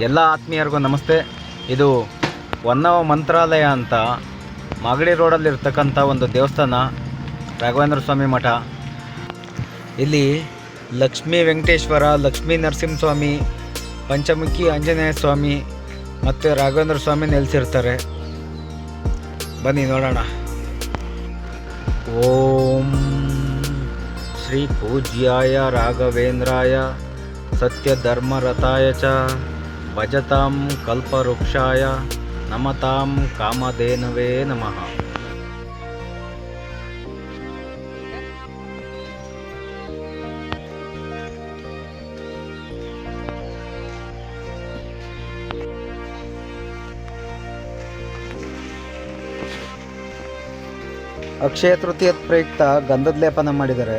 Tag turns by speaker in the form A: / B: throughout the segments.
A: ಎಲ್ಲ ಆತ್ಮೀಯರಿಗೂ ನಮಸ್ತೆ. ಇದು ಹೊನ್ನವ ಮಂತ್ರಾಲಯ ಅಂತ ಮಾಗಡಿ ರೋಡಲ್ಲಿರ್ತಕ್ಕಂಥ ಒಂದು ದೇವಸ್ಥಾನ, ರಾಘವೇಂದ್ರ ಸ್ವಾಮಿ ಮಠ. ಇಲ್ಲಿ ಲಕ್ಷ್ಮೀ ವೆಂಕಟೇಶ್ವರ, ಲಕ್ಷ್ಮೀ ನರಸಿಂಹಸ್ವಾಮಿ, ಪಂಚಮುಖಿ ಆಂಜನೇಯ ಸ್ವಾಮಿ ಮತ್ತು ರಾಘವೇಂದ್ರ ಸ್ವಾಮಿ ನೆಲೆಸಿರ್ತಾರೆ. ಬನ್ನಿ ನೋಡೋಣ. ಓಂ ಶ್ರೀ ಪೂಜ್ಯಾಯ ರಾಘವೇಂದ್ರಾಯ ಸತ್ಯಧರ್ಮರತಾಯ ಚ. ಭಜತಾಂ ಕಲ್ಪವೃಕ್ಷಾಯ ನಮತಾಂ ಕಾಮಧೇನವೇ ನಮಃ. ಅಕ್ಷಯ ತೃತೀಯ ಪ್ರಯುಕ್ತ ಗಂಧದ ಲೇಪನ ಮಾಡಿದ್ದಾರೆ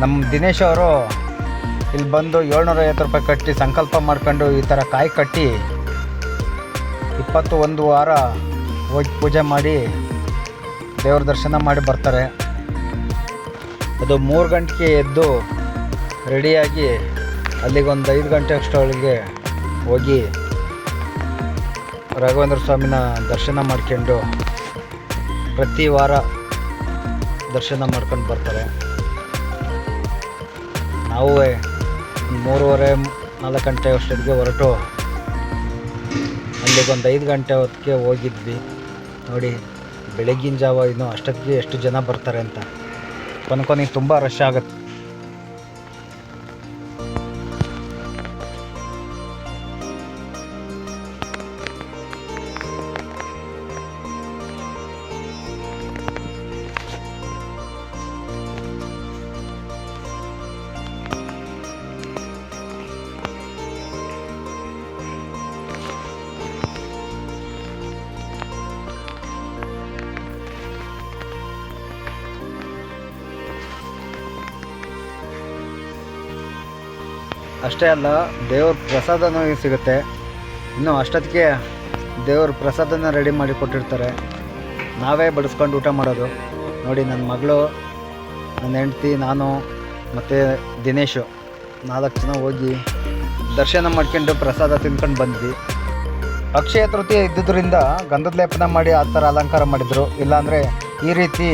A: ನಮ್ಮ ದಿನೇಶ್ ಅವರು ಇಲ್ಲಿ ಬಂದು ಏಳ್ನೂರ ಐವತ್ತು ರೂಪಾಯಿ ಕಟ್ಟಿ ಸಂಕಲ್ಪ ಮಾಡ್ಕೊಂಡು ಈ ಥರ ಕಾಯಿ ಕಟ್ಟಿ ಇಪ್ಪತ್ತು ಒಂದು ವಾರ ಹೋಗಿ ಪೂಜೆ ಮಾಡಿ ದೇವ್ರ ದರ್ಶನ ಮಾಡಿ ಬರ್ತಾರೆ. ಅದು ಮೂರು ಗಂಟೆಗೆ ಎದ್ದು ರೆಡಿಯಾಗಿ ಅಲ್ಲಿಗೊಂದು ಐದು ಗಂಟೆ ಅಷ್ಟೊಳಗೆ ಹೋಗಿ ರಾಘವೇಂದ್ರ ಸ್ವಾಮಿನ ದರ್ಶನ ಮಾಡ್ಕೊಂಡು ಪ್ರತಿ ವಾರ ದರ್ಶನ ಮಾಡ್ಕೊಂಡು ಬರ್ತಾರೆ. ನಾವು ಮೂರುವರೆ ನಾಲ್ಕು ಗಂಟೆ ಅಷ್ಟೊತ್ತಿಗೆ ಹೊರಟು. ಅಲ್ಲಿಗೆ ಒಂದು ಐದು ಗಂಟೆ ಹೊತ್ತಿಗೆ ಹೋಗಿದ್ವಿ. ನೋಡಿ, ಬೆಳಗಿನ ಜಾವ ಇನ್ನೂ ಅಷ್ಟೊತ್ತಿಗೆ ಎಷ್ಟು ಜನ ಬರ್ತಾರೆ ಅಂತ. ಕೊನೆ ಕೊನೆಗೆ ತುಂಬ ರಶ್ ಆಗುತ್ತೆ. ಅಷ್ಟೇ ಅಲ್ಲ, ದೇವ್ರ ಪ್ರಸಾದನೂ ಸಿಗುತ್ತೆ. ಇನ್ನು ಅಷ್ಟೊತ್ತಿಗೆ ದೇವ್ರ ಪ್ರಸಾದನ ರೆಡಿ ಮಾಡಿ ಕೊಟ್ಟಿರ್ತಾರೆ. ನಾವೇ ಬಡಿಸ್ಕೊಂಡು ಊಟ ಮಾಡೋದು. ನೋಡಿ ನನ್ನ ಮಗಳು ನನ್ನ ಹೆಂಡ್ತಿ, ನಾನು, ಮತ್ತು ದಿನೇಶು. ನಾಲ್ಕು ಜನ ಹೋಗಿ ದರ್ಶನ ಮಾಡ್ಕೊಂಡು ಪ್ರಸಾದ ತಿನ್ಕೊಂಡು ಬಂದ್ವಿ. ಅಕ್ಷಯ ತೃತೀಯ ಇದ್ದುದರಿಂದ ಗಂಧದ ಲೇಪನ ಮಾಡಿ ಆ ಥರ ಅಲಂಕಾರ ಮಾಡಿದರು. ಇಲ್ಲಾಂದರೆ ಈ ರೀತಿ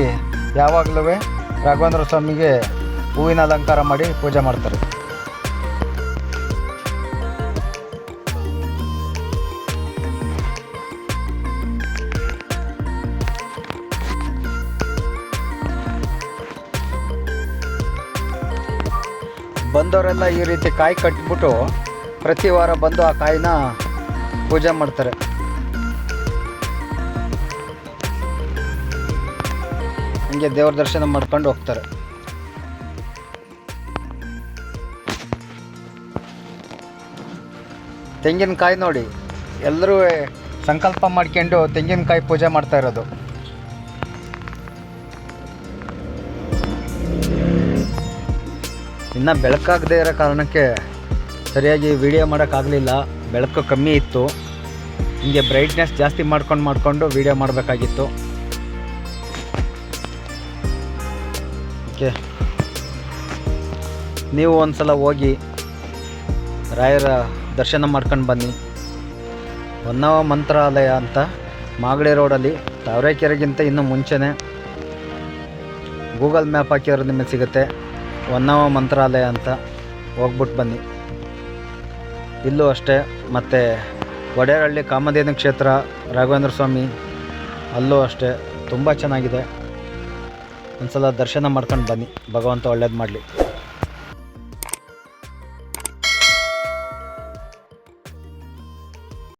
A: ಯಾವಾಗಲೂ ರಾಘವೇಂದ್ರ ಸ್ವಾಮಿಗೆ ಹೂವಿನ ಅಲಂಕಾರ ಮಾಡಿ ಪೂಜೆ ಮಾಡ್ತಾರೆ. ಬಂದವರೆಲ್ಲ ಈ ರೀತಿ ಕಾಯಿ ಕಟ್ಬಿಟ್ಟು ಪ್ರತಿ ವಾರ ಬಂದು ಆ ಕಾಯಿನ ಪೂಜೆ ಮಾಡ್ತಾರೆ. ಹಂಗೆ ದೇವ್ರ ದರ್ಶನ ಮಾಡ್ಕೊಂಡು ಹೋಗ್ತಾರೆ. ತೆಂಗಿನಕಾಯಿ ನೋಡಿ ಎಲ್ಲರೂ ಸಂಕಲ್ಪ ಮಾಡ್ಕೊಂಡು ತೆಂಗಿನಕಾಯಿ ಪೂಜೆ ಮಾಡ್ತಾ ಇರೋದು. ಇನ್ನು ಬೆಳಕಾಗದೇ ಇರೋ ಕಾರಣಕ್ಕೆ ಸರಿಯಾಗಿ ವಿಡಿಯೋ ಮಾಡೋಕ್ಕಾಗಲಿಲ್ಲ. ಬೆಳಕು ಕಮ್ಮಿ ಇತ್ತು. ಹಿಂಗೆ ಬ್ರೈಟ್ನೆಸ್ ಜಾಸ್ತಿ ಮಾಡ್ಕೊಂಡು ಮಾಡಿಕೊಂಡು ವಿಡಿಯೋ ಮಾಡಬೇಕಾಗಿತ್ತು. ಓಕೆ ನೀವು ಒಂದು ಸಲ ಹೋಗಿ ರಾಯರ ದರ್ಶನ ಮಾಡ್ಕೊಂಡು ಬನ್ನಿ. ಹೊನ್ನವ ಮಂತ್ರಾಲಯ ಅಂತ ಮಾಗಡಿ ರೋಡಲ್ಲಿ ತಾವರೆಕೆರೆಗಿಂತ ಇನ್ನೂ ಮುಂಚೆನೇ ಗೂಗಲ್ ಮ್ಯಾಪ್ ಹಾಕಿದ್ರೆ ನಿಮಗೆ ಸಿಗುತ್ತೆ. ಹೊನ್ನವ ಮಂತ್ರಾಲಯ ಅಂತ ಹೋಗ್ಬಿಟ್ಟು ಬನ್ನಿ. ಇಲ್ಲೂ ಅಷ್ಟೇ, ಮತ್ತು ಒಡೆಯರಹಳ್ಳಿ ಕಾಮಧೇನು ಕ್ಷೇತ್ರ, ರಾಘವೇಂದ್ರ ಸ್ವಾಮಿ, ಅಲ್ಲೂ ಅಷ್ಟೇ, ತುಂಬ ಚೆನ್ನಾಗಿದೆ. ಒಂದು ಸಲ ದರ್ಶನ ಮಾಡ್ಕೊಂಡು ಬನ್ನಿ, ಭಗವಂತ ಒಳ್ಳೇದು ಮಾಡಲಿ.